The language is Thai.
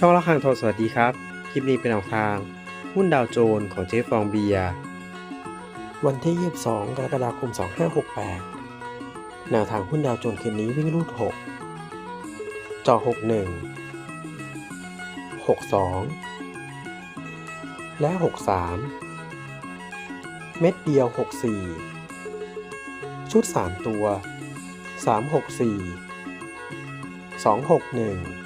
ช่องละครังทองสวัสดีครับ คลิปนี้เป็นแนวทาง หุ้นดาวโจนส์ของเจ๊ฟองเบียวันที่ 22 กรกฎาคม 2568 แนวทางหุ้นดาวโจนส์คืนนี้วิ่งรูด 6จอ61 62 และ 63 เม็ดเดียว 64 ชุด 3 ตัว 364 261